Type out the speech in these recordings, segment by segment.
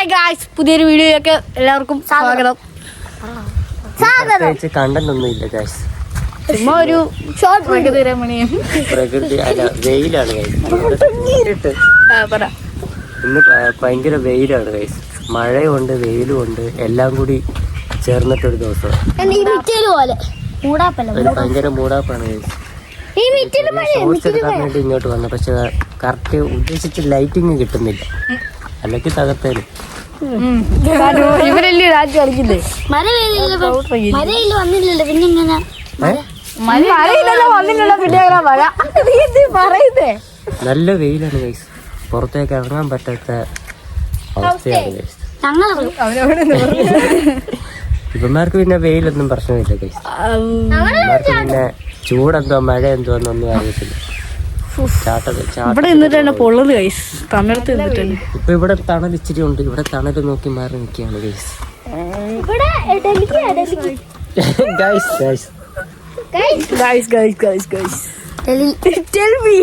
Hi guys പുതിയൊരു വീഡിയോയൊക്കെ എല്ലാവർക്കും സ്വാഗതം. പ്രത്യേകിച്ച് കണ്ടന്റ് ഒന്നും ഇല്ല ഗൈസ് ചുമ്മാ ഒരു ഷോർട്ട് പ്രകൃതിരമണിയും പ്രകൃതി അല്ല വെയിലാണ് ആ, പറ. ഇന്ന് ഭ- ഭയങ്കര വെയിലാണ് ഗൈസ് മഴയുണ്ട് വെയിലും ഉണ്ട് എല്ലാം കൂടി ചേർന്നിട്ടൊരു ദിവസം. ഈ മിറ്റൽ പോലെ? മൂടാപ്പല്ല ഒരു ഭയങ്കര മൂടാപ്പാണ് ഗൈസ് ഈ മിറ്റൽ ഷോർട്സ് എടുക്കാൻ വേണ്ടി ഇങ്ങോട്ട് വന്നു. പക്ഷെ കറക്റ്റ് ഉദ്ദേശിച്ച ലൈറ്റിങ് കിട്ടുന്നില്ല. അല്ലെങ്കിൽ തകർത്തേനും. ഇവരല്ലേ രാജ്യം കളിക്കില്ലേ മഴയില്ല വന്നില്ലല്ലോ പിന്നെ ഇങ്ങനെ മഴയില്ലല്ലോ വന്നില്ലല്ലോ പിന്നെ അങ്ങനെ മഴ നീ എന്ത് പറയുന്നേ? നല്ല വെയിലാണ് ഗൈസ് പുറത്തേക്ക് ഇറങ്ങാൻ പറ്റാത്ത അവസ്ഥയാണ് ഗൈസ് ഇവന്മാർക്ക് പിന്നെ വെയിലൊന്നും പ്രശ്നമില്ല ഗൈസ് പിന്നെ ചൂടെന്തോ മഴ എന്തോ എന്നൊന്നും അറിയത്തില്ല. ഇവിടെ നിന്നിട്ടാണ് പൊള്ളത് ഗൈസ് തമിഴത്ത് നിന്നിട്ട് തന്നെ ഇപ്പൊ ഇവിടെ തണൽ ഇച്ചിരി ഉണ്ട്. ഇവിടെ തണൽ നോക്കി മാറി നിൽക്കുകയാണ് guys guys guys guys guys guys guys Delhi. Tell me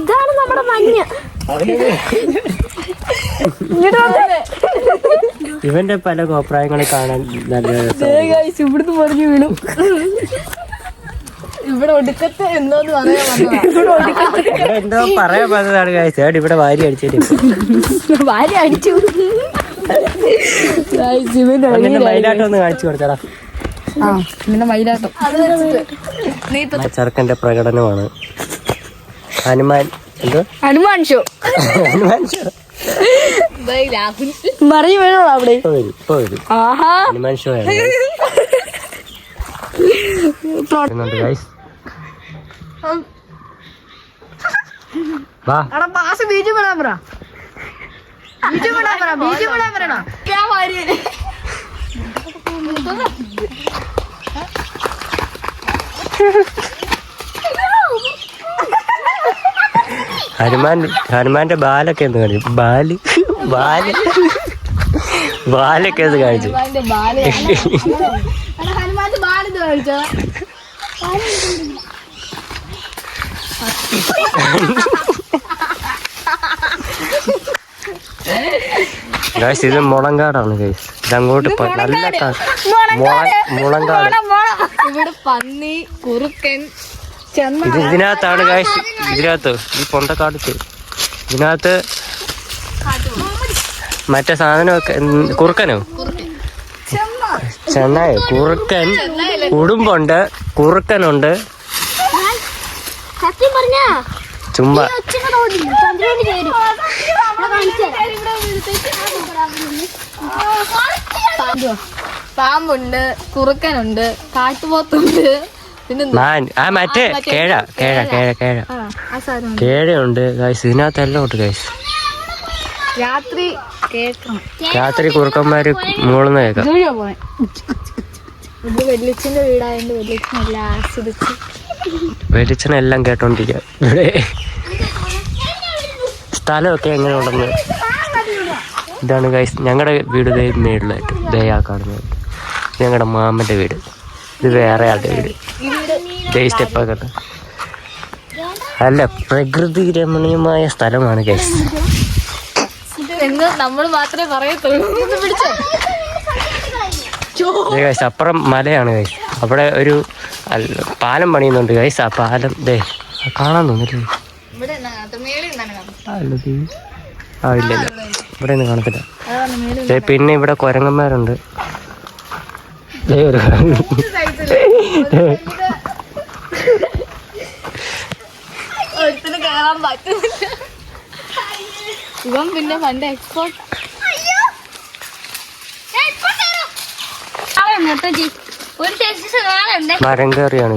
ഇതാണ് നമ്മുടെ മഞ്ഞ്. ഇവന്റെ പല കോപ്രായങ്ങളെ കാണാൻ നല്ല ഇവിടുന്ന് പറഞ്ഞു വീണു. ഇവിടെ ഒടുക്കത്തെ എന്തോന്ന് പറയാൻ എന്തോ പറയാൻ പറഞ്ഞതാണ് കാഴ്ച ഏട് ഇവിടെ വാരി അടിച്ചിട്ട് വാരി അടിച്ചു. ഒന്ന് കാണിച്ചു കൊടുത്തടാ. ചെറുക്കന്റെ പ്രകടനമാണ്. ഹനുമാൻ എന്തോ? ഹനുമാൻ ഷോ ഹനുമാൻ ഷോ മറിഞ്ഞു വീണോ അവിടെ? ആഹാ. ഹനുമാൻ ഹനുമാന്റെ ബാലൊക്കെ എന്ന് കാണിച്ചു? ബാൽ? ബാൽ? ബാലൊക്കെ എന്ത് കാണിച്ചു? ഗൈസ് ഇത് മുളങ്കാടാണ് ഗൈസ് ഇതങ്ങോട്ട് നല്ല മുളങ്കാട്. ഇവിടെ പന്നി കുറുക്കൻ ഇതിനകത്താണ് കാശ് ഇതിനകത്ത് ഈ പൊന്തക്കാടത്ത് ഇതിനകത്ത് മറ്റേ സാധനമൊക്കെ കുറുക്കനോ? ചെന്നായ കുറുക്കൻ ഉടുമ്പുണ്ട് കുറുക്കനുണ്ട്. ചുമ്മാ. പാമ്പുണ്ട് കുറുക്കനുണ്ട് കാട്ടുപോത്തുണ്ട്. മാൻ ആ മറ്റേ കേഴ കേഴ കേഴ കേഴ. കേഴയുണ്ട് ഗൈസ് ഇതിനകത്തെല്ലാം ഉണ്ട് ഗൈസ് രാത്രി രാത്രി കുറുക്കന്മാര് മൂളുന്ന കേക്കാം ഇത് വെല്ലിച്ചിന്റെ വീടായതുകൊണ്ട് വെല്ലിച്ചനെല്ലാം ആസ്വദിച്ച്. വെളിച്ചെണ്ണെല്ലാം കേട്ടോണ്ടിരിക്കുക ഇവിടെ സ്ഥലമൊക്കെ എങ്ങനെ ഉണ്ടെന്ന് ഇതാണ് ഗൈസ് ഞങ്ങളുടെ വീട് മേളിലായിട്ട് ദയാ കാണുന്നത്. ഞങ്ങളുടെ മാമന്റെ വീട്. ഇത് വേറെ ആളുടെ വീട്. സ്റ്റെപ്പ് ഉണ്ട്. അല്ല പ്രകൃതി രമണീയമായ സ്ഥലമാണ് ഗൈസ് എന്ന് നമ്മൾ മാത്രമേ പറയത്തുള്ളൂ ഗൈസ് അപ്പുറം മലയാണ് ഗൈസ് അവിടെ ഒരു പാലം പണിയുന്നുണ്ട് ഗൈസ് ആ പാലം ദേ കാണാൻ തോന്നില്ലേ ആ, ആ ഇല്ല ഇല്ല ഇവിടെ ഒന്നും കാണത്തില്ല ദേ, പിന്നെ ഇവിടെ കുരങ്ങന്മാരുണ്ട് ദേ ഒരു കയറാൻ പറ്റുന്നില്ല. ഇവൻ പിന്നെ പണ്ട് എക്സ്പോർട്ട് മരം കയറിയാണ്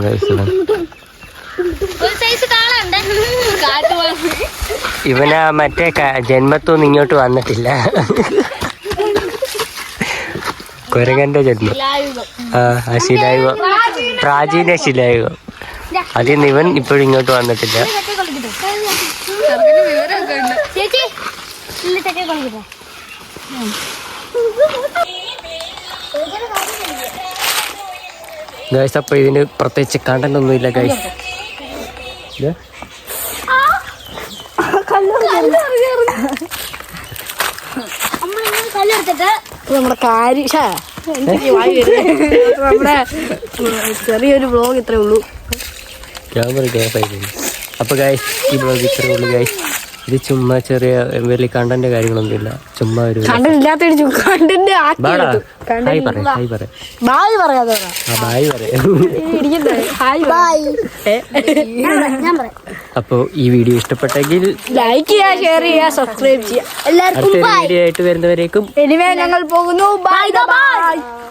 ഇവനാ മറ്റേ ജന്മത്തൊന്നും ഇങ്ങോട്ട് വന്നിട്ടില്ല. കുരങ്ങന്റെ ജന്മം. ആ ആ ശിലായുഗം. പ്രാചീന ശിലായുഗം. അതിൽ നിന്ന് ഇവൻ ഇപ്പോഴും ഇങ്ങോട്ട് വന്നിട്ടില്ല. ചെറുക്കന് വിവരമൊക്കെ ഉണ്ട്. ചേച്ചി ഗൈസ് അപ്പോൾ ഇതിന് പ്രത്യേകിച്ച് കണ്ടന്റ് ഒന്നുമില്ല ഗൈസ് നമ്മുടെ കാര്യ നമ്മുടെ ചെറിയൊരു ബ്ലോഗ് ഇത്രേ ഉള്ളൂ. ക്യാമറ ക്യാസ് ആയിരുന്നു അപ്പോൾ ഗൈസ് ഈ ബ്ലോഗ് ഇത്രേ ഉള്ളൂ ഗൈസ് ഇത് ചുമ്മാ ചെറിയ വലിയ കണ്ടന്റ് കാര്യങ്ങളൊന്നും ഇല്ല ചുമ്മാ ഒരു ഹായ് പറ ഹായ് പറ ബായ് പറയാതെ ആ ബായ് പറയാം. പറയാം അപ്പോൾ ഈ വീഡിയോ ഇഷ്ടപ്പെട്ടെങ്കിൽ ലൈക്ക് ചെയ്യുക ഷെയർ ചെയ്യുക സബ്സ്ക്രൈബ് ചെയ്യുക എല്ലാവർക്കും വീഡിയോ ആയിട്ട് വരുന്നവരേക്കും എനിവേ ഞങ്ങൾ പോകുന്നു. Bye bye